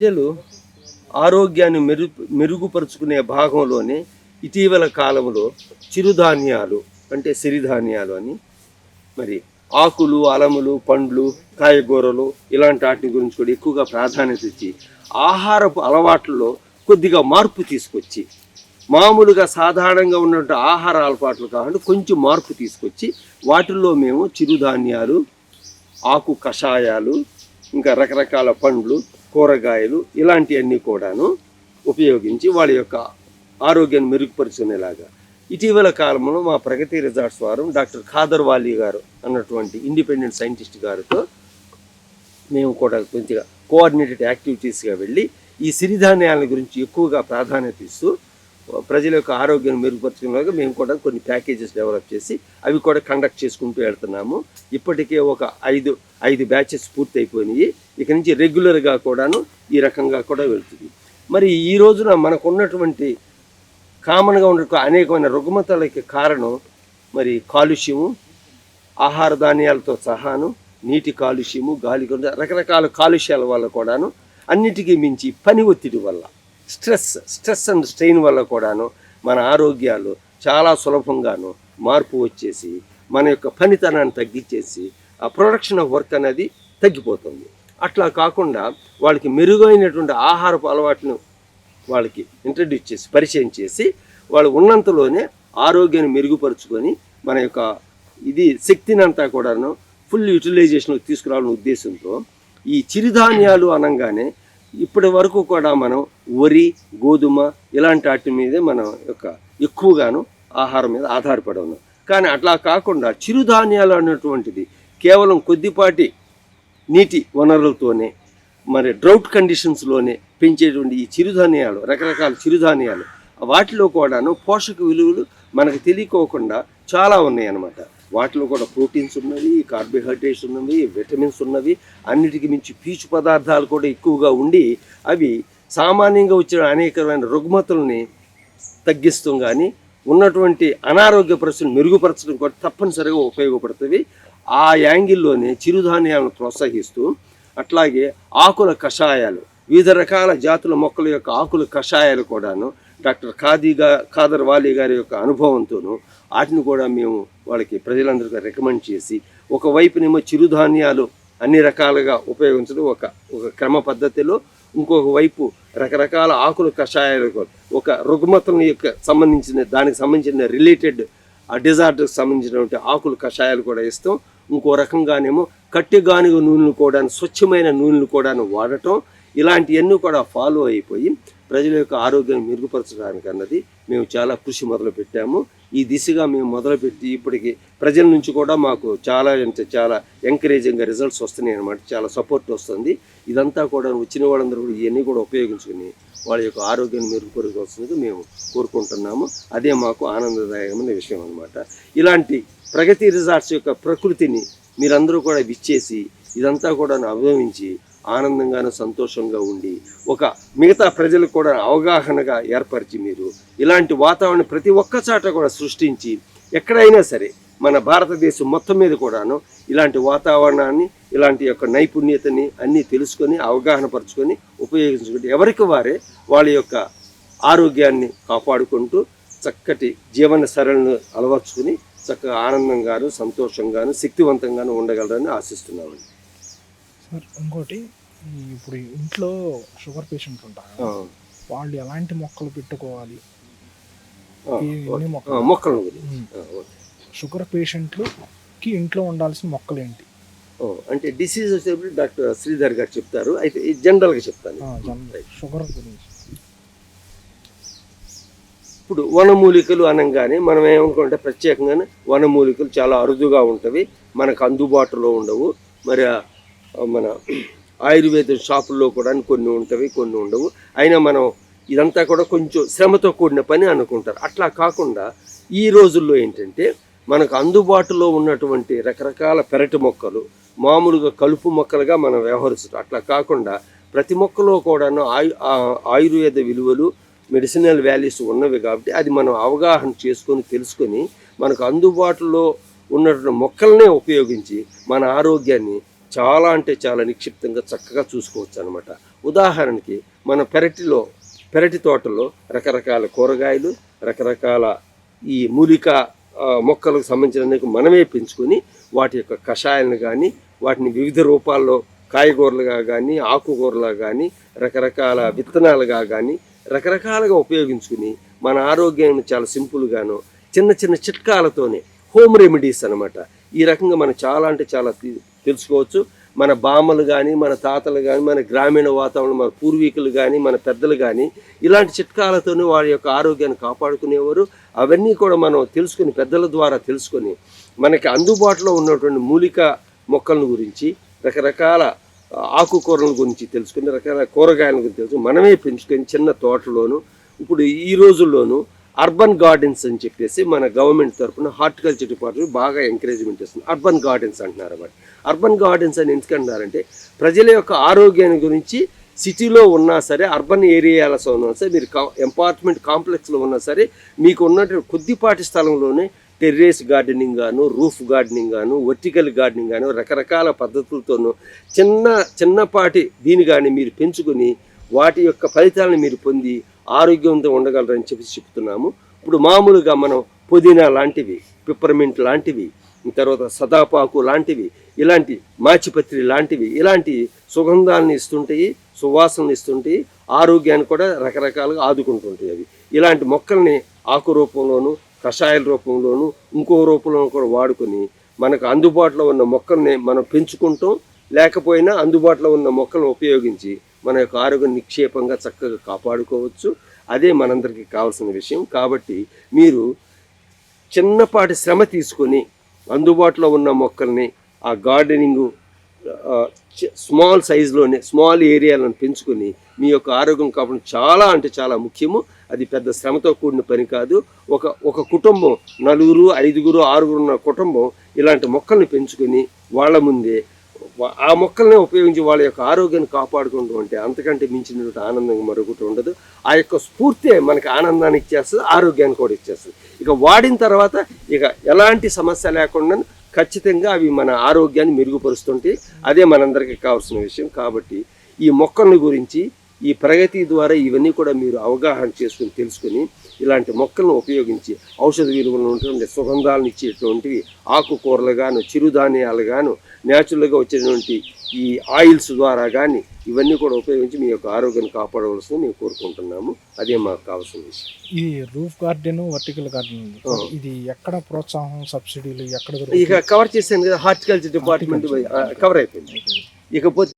ప్రజలు ఆరోగ్యాన్ని మెరు మెరుగుపరుచుకునే భాగంలోనే ఇటీవల కాలంలో చిరుధాన్యాలు అంటే సిరిధాన్యాలు అని మరి ఆకులు అలములు పండ్లు కాయగూరలు ఇలాంటి వాటి గురించి కూడా ఎక్కువగా ప్రాధాన్యత ఇచ్చి ఆహారపు అలవాట్లలో కొద్దిగా మార్పు తీసుకొచ్చి మామూలుగా సాధారణంగా ఉన్నటువంటి ఆహార అలవాట్లు కాకుండా కొంచెం మార్పు తీసుకొచ్చి వాటిల్లో మేము చిరుధాన్యాలు ఆకు కషాయాలు ఇంకా రకరకాల పండ్లు కూరగాయలు ఇలాంటివన్నీ కూడాను ఉపయోగించి వాళ్ళ యొక్క ఆరోగ్యాన్ని మెరుగుపరుచుకునేలాగా. ఇటీవల కాలంలో మా ప్రగతి రిజార్ట్స్ వారు డాక్టర్ ఖాదర్ వాలీ గారు అన్నటువంటి ఇండిపెండెంట్ సైంటిస్ట్ గారితో మేము కూడా కొద్దిగా కోఆర్డినేటెడ్ యాక్టివిటీస్గా వెళ్ళి ఈ సిరిధాన్యాల గురించి ఎక్కువగా ప్రాధాన్యత ఇస్తూ ప్రజల యొక్క ఆరోగ్యం మెరుగుపరచడంలో మేము కూడా కొన్ని ప్యాకేజెస్ డెవలప్ చేసి అవి కూడా కండక్ట్ చేసుకుంటూ వెళ్తున్నాము. ఇప్పటికే ఒక ఐదు ఐదు బ్యాచెస్ పూర్తి అయిపోయినాయి ఇక నుంచి రెగ్యులర్గా కూడాను ఈ రకంగా కూడా వెళ్తుంది. మరి ఈ రోజున మనకు ఉన్నటువంటి కామన్గా ఉన్న అనేకమైన రుగ్మతలకి కారణం మరి కాలుష్యము ఆహార ధాన్యాలతో సహాను నీటి కాలుష్యము గాలి రకరకాల కాలుష్యాల వల్ల కూడాను అన్నిటికీ మించి పని ఒత్తిడి వల్ల స్ట్రెస్ స్ట్రెస్ అండ్ స్ట్రెయిన్ వల్ల కూడాను మన ఆరోగ్యాలు చాలా సులభంగాను మార్పు వచ్చేసి మన యొక్క పనితనాన్ని తగ్గించేసి ఆ ప్రొడక్షన్ ఆఫ్ వర్క్ అనేది తగ్గిపోతుంది. అట్లా కాకుండా వాళ్ళకి మెరుగైనటువంటి ఆహారపు అలవాట్లను వాళ్ళకి ఇంట్రడ్యూస్ చేసి పరిచయం చేసి వాళ్ళు ఉన్నంతలోనే ఆరోగ్యాన్ని మెరుగుపరుచుకొని మన యొక్క ఇది శక్తిని అంతా కూడాను ఫుల్ యూటిలైజేషన్ తీసుకురావాలనే ఉద్దేశంతో ఈ చిరుధాన్యాలు అనగానే ఇప్పటి వరకు కూడా మనం వరి గోధుమ ఇలాంటి వాటి మీదే మనం యొక్క ఎక్కువగాను ఆహారం మీద ఆధారపడి ఉన్నాం. కానీ అట్లా కాకుండా చిరుధాన్యాలు అన్నటువంటిది కేవలం కొద్దిపాటి నీటి వనరులతోనే మరి డ్రౌట్ కండిషన్స్లోనే పెంచేటువంటి ఈ చిరుధాన్యాలు రకరకాల చిరుధాన్యాలు వాటిలో కూడాను పోషక విలువలు మనకు తెలియకోకుండా చాలా ఉన్నాయి అన్నమాట వాటిలో కూడా ప్రోటీన్స్ ఉన్నవి కార్బోహైడ్రేట్స్ ఉన్నవి విటమిన్స్ ఉన్నవి అన్నిటికీ మించి పీచు పదార్థాలు కూడా ఎక్కువగా ఉండి అవి సామాన్యంగా వచ్చిన అనేకమైన రుగ్మతుల్ని తగ్గిస్తాం కానీ ఉన్నటువంటి అనారోగ్య పరిస్థితులు మెరుగుపరచడం కూడా తప్పనిసరిగా ఉపయోగపడుతుంది. ఆ యాంగిల్లోనే చిరుధాన్యాలను ప్రోత్సహిస్తూ అట్లాగే ఆకుల కషాయాలు వివిధ రకాల జాతుల మొక్కల యొక్క ఆకుల కషాయాలు కూడాను డాక్టర్ ఖాదీగా ఖాదర్ వాలీ గారి యొక్క అనుభవంతోనూ వాటిని కూడా మేము వాళ్ళకి ప్రజలందరికీ రికమెండ్ చేసి ఒకవైపునేమో చిరుధాన్యాలు అన్ని రకాలుగా ఉపయోగించడం ఒక ఒక క్రమ పద్ధతిలో ఇంకొక వైపు రకరకాల ఆకుల కషాయాలు ఒక రుగ్మతల యొక్క సంబంధించిన దానికి సంబంధించిన రిలేటెడ్ ఆ డిజార్డర్కి సంబంధించినటువంటి ఆకుల కషాయాలు కూడా ఇస్తాం. ఇంకో రకంగానేమో కట్టిగానుగ నూనెలు కూడా స్వచ్ఛమైన నూనెలు కూడా వాడటం. ఇలాంటివన్నీ కూడా ఫాలో అయిపోయి ప్రజల యొక్క ఆరోగ్యాన్ని మెరుగుపరచడానికి అన్నది మేము చాలా కృషి మొదలుపెట్టాము ఈ దిశగా మేము మొదలుపెట్టి ఇప్పటికి ప్రజల నుంచి కూడా మాకు చాలా అంటే చాలా ఎంకరేజింగ్గా రిజల్ట్స్ వస్తున్నాయి అనమాట చాలా సపోర్ట్ వస్తుంది. ఇదంతా కూడా వచ్చిన వాళ్ళందరూ కూడా ఇవన్నీ కూడా ఉపయోగించుకుని వాళ్ళ యొక్క ఆరోగ్యాన్ని మెరుగుపరచాల్సిందిగా మేము కోరుకుంటున్నాము. అదే మాకు ఆనందదాయకమైన విషయం అనమాట ఇలాంటి ప్రగతి రిజార్ట్స్ యొక్క ప్రకృతిని మీరందరూ కూడా విచ్చేసి ఇదంతా కూడా అనుభవించి ఆనందంగాను సంతోషంగా ఉండి ఒక మిగతా ప్రజలకు కూడా అవగాహనగా ఏర్పరిచి మీరు ఇలాంటి వాతావరణం ప్రతి ఒక్క చాట కూడా సృష్టించి ఎక్కడైనా సరే మన భారతదేశం మొత్తం మీద కూడాను ఇలాంటి వాతావరణాన్ని ఇలాంటి యొక్క నైపుణ్యతని అన్నీ తెలుసుకొని అవగాహన పరుచుకొని ఉపయోగించుకుంటే ఎవరికి వారే వాళ్ళ యొక్క ఆరోగ్యాన్ని కాపాడుకుంటూ చక్కటి జీవన సరళను అలవర్చుకుని చక్కగా ఆనందంగాను సంతోషంగాను శక్తివంతంగాను ఉండగలరని ఆశిస్తున్నామండి. సార్ ఇంకోటి ఇప్పుడు ఇంట్లో షుగర్ పేషెంట్ ఉంటారు వాళ్ళు ఎలాంటి మొక్కలు పెట్టుకోవాలి? మొక్కలు. షుగర్ పేషెంట్లుకి ఇంట్లో ఉండాల్సిన మొక్కలు ఏంటి? అంటే డిసీజ్ వచ్చేటప్పుడు డాక్టర్ శ్రీధర్ గారు చెప్తారు. అయితే జనరల్గా చెప్తాను. షుగర్ గురించి. ఇప్పుడు వనమూలికలు అనగానే మనం ఏమనుకుంటే ప్రత్యేకంగానే వనమూలికలు చాలా అరుదుగా ఉంటవి. మనకు అందుబాటులో ఉండవు. మరి మన ఆయుర్వేద షాపుల్లో కూడా కొన్ని ఉంటవి కొన్ని ఉండవు. అయినా మనం ఇదంతా కూడా కొంచెం శ్రమతో కూడిన పని అనుకుంటారు. అట్లా కాకుండా ఈ రోజుల్లో ఏంటంటే మనకు అందుబాటులో ఉన్నటువంటి రకరకాల పెరటి మొక్కలు మామూలుగా కలుపు మొక్కలుగా మనం వ్యవహరిస్తాం అట్లా కాకుండా ప్రతి మొక్కలో కూడాను ఆయు ఆయుర్వేద విలువలు మెడిసినల్ వాల్యూస్ ఉన్నవి కాబట్టి అది మనం అవగాహన చేసుకొని తెలుసుకొని మనకు అందుబాటులో ఉన్నటువంటి మొక్కలనే ఉపయోగించి మన ఆరోగ్యాన్ని చాలా అంటే చాలా నిక్షిప్తంగా చక్కగా చూసుకోవచ్చు అనమాట ఉదాహరణకి మన పెరటిలో పెరటి తోటలో రకరకాల కూరగాయలు రకరకాల ఈ మూలిక మొక్కలకు సంబంధించిన మనమే పెంచుకొని వాటి యొక్క కషాయాలను కానీ వాటిని వివిధ రూపాల్లో కాయగూరలుగా కానీ ఆకుకూరలుగా కానీ రకరకాల విత్తనాలుగా కానీ రకరకాలుగా ఉపయోగించుకుని మన ఆరోగ్యాన్ని చాలా సింపుల్గాను చిన్న చిన్న చిట్కాలతోనే హోమ్ రెమెడీస్ అనమాట ఈ రకంగా మనం చాలా అంటే చాలా తెలుసుకోవచ్చు. మన బామ్మలు కానీ మన తాతలు కానీ మన గ్రామీణ వాతావరణం మన పూర్వీకులు కానీ మన పెద్దలు కానీ ఇలాంటి చిట్కాలతోనే వారి యొక్క ఆరోగ్యాన్ని కాపాడుకునేవారు. అవన్నీ కూడా మనం తెలుసుకుని పెద్దల ద్వారా తెలుసుకొని మనకి అందుబాటులో ఉన్నటువంటి మూలిక మొక్కలను గురించి రకరకాల ఆకుకూరల గురించి తెలుసుకుని రకరకాల కూరగాయల గురించి తెలుసుకుని మనమే పెంచుకొని చిన్న తోటలోను ఇప్పుడు ఈ రోజుల్లోనూ అర్బన్ గార్డెన్స్ అని చెప్పేసి మన గవర్నమెంట్ తరఫున హార్టికల్చర్ డిపార్ట్మెంట్ బాగా ఎంకరేజ్మెంట్ చేస్తుంది. అర్బన్ గార్డెన్స్ అంటున్నారు అన్నమాట. అర్బన్ గార్డెన్స్ అని ఎందుకంటున్నారంటే ప్రజల యొక్క ఆరోగ్యాన్ని గురించి సిటీలో ఉన్నా సరే అర్బన్ ఏరియాలో ఉన్నా సరే మీరు అపార్ట్మెంట్ కాంప్లెక్స్లో ఉన్నా సరే మీకు ఉన్నటువంటి కొద్దిపాటి స్థలంలోనే టెర్రేస్ గార్డెనింగ్ గాను రూఫ్ గార్డెనింగ్ గాను వర్టికల్ గార్డెనింగ్ గాను రకరకాల పద్ధతులతోనూ చిన్న చిన్నపాటి దీని కానీ మీరు పెంచుకొని వాటి యొక్క ఫలితాలను మీరు పొంది ఆరోగ్యంతో ఉండగలరని చెప్పి చెప్తున్నాము. ఇప్పుడు మామూలుగా మనం పుదీనా లాంటివి పిప్పర్మింట్ లాంటివి తర్వాత సదాపాకు లాంటివి ఇలాంటి మాచిపత్రి లాంటివి ఇలాంటి సుగంధాలను ఇస్తుంటాయి సువాసనలు ఇస్తుంటాయి ఆరోగ్యాన్ని కూడా రకరకాలుగా ఆదుకుంటుంటాయి అవి. ఇలాంటి మొక్కల్ని ఆకు రూపంలోను కషాయాల రూపంలోను ఇంకో రూపంలోనూ కూడా వాడుకొని మనకు అందుబాటులో ఉన్న మొక్కల్ని మనం పెంచుకుంటాం లేకపోయినా అందుబాటులో ఉన్న మొక్కలను ఉపయోగించి మన యొక్క ఆరోగ్యం నిక్షేపంగా చక్కగా కాపాడుకోవచ్చు. అదే మనందరికీ కావాల్సిన విషయం. కాబట్టి మీరు చిన్నపాటి శ్రమ తీసుకొని అందుబాటులో ఉన్న మొక్కల్ని ఆ గార్డెనింగ్ స్మాల్ సైజులోనే స్మాల్ ఏరియాలను పెంచుకొని మీ యొక్క ఆరోగ్యం కాపాడడం చాలా అంటే చాలా ముఖ్యము. అది పెద్ద శ్రమతో కూడిన పని కాదు. ఒక ఒక కుటుంబం నలుగురు ఐదుగురు ఆరుగురు ఉన్న కుటుంబం ఇలాంటి మొక్కల్ని పెంచుకొని వాళ్ళ ముందే ఆ మొక్కల్ని ఉపయోగించి వాళ్ళ యొక్క ఆరోగ్యాన్ని కాపాడుకుంటూ ఉంటే అంతకంటే మించినటువంటి ఆనందం మరొకటి ఉండదు. ఆ యొక్క స్ఫూర్తే మనకి ఆనందాన్ని ఇచ్చేస్తుంది ఆరోగ్యాన్ని కూడా ఇచ్చేస్తుంది. ఇక వాడిన తర్వాత ఇక ఎలాంటి సమస్య లేకుండా ఖచ్చితంగా అవి మన ఆరోగ్యాన్ని మెరుగుపరుస్తుంటాయి. అదే మనందరికీ కావాల్సిన విషయం. కాబట్టి ఈ మొక్కల గురించి ఈ ప్రగతి ద్వారా ఇవన్నీ కూడా మీరు అవగాహన చేసుకుని తెలుసుకుని ఇలాంటి మొక్కలను ఉపయోగించి ఔషధ విలువలు ఉన్నటువంటి సుగంధాలను ఇచ్చేటువంటివి ఆకుకూరలు గాను చిరుధాన్యాలు గాను న్యాచురల్గా వచ్చేటువంటి ఈ ఆయిల్స్ ద్వారా కానీ ఇవన్నీ కూడా ఉపయోగించి మీ యొక్క ఆరోగ్యాన్ని కాపాడవలసింది మేము కోరుకుంటున్నాము. అదే మాకు కావాల్సిన విషయం. ఈ రూఫ్ గార్డెన్ వర్టికల్ గార్డెన్. ఇది ఎక్కడ ప్రోత్సాహం సబ్సిడీలు ఎక్కడ? ఇక కవర్ చేశాను కదా హార్టికల్చర్ డిపార్ట్మెంట్ కవర్ అయిపోయింది. ఇకపోతే